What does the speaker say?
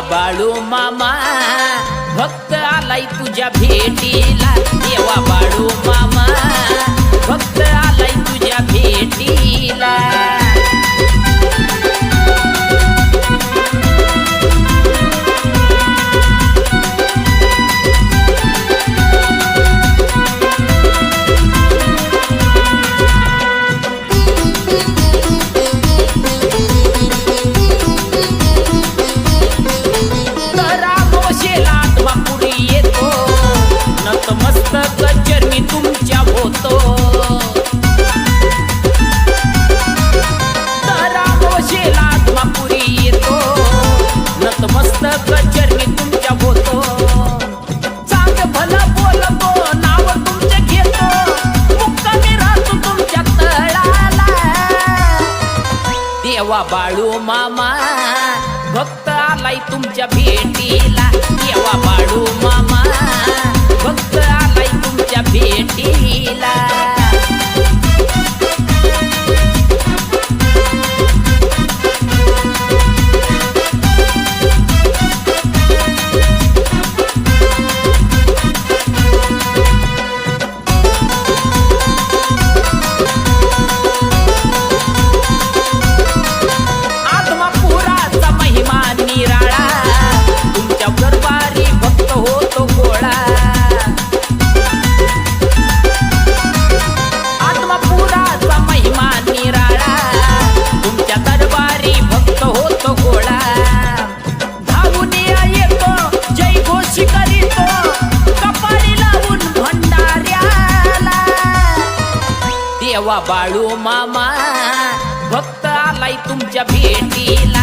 बाळू मामा भक्त आलाय तुझ्या भेटीला. देवा बाळू येवा बाळू मामा भक्त आलाय तुमच्या भेटीला. येवा बाळू तेव्हा बाळू मामा भक्त आलाय तुमच्या भेटीला.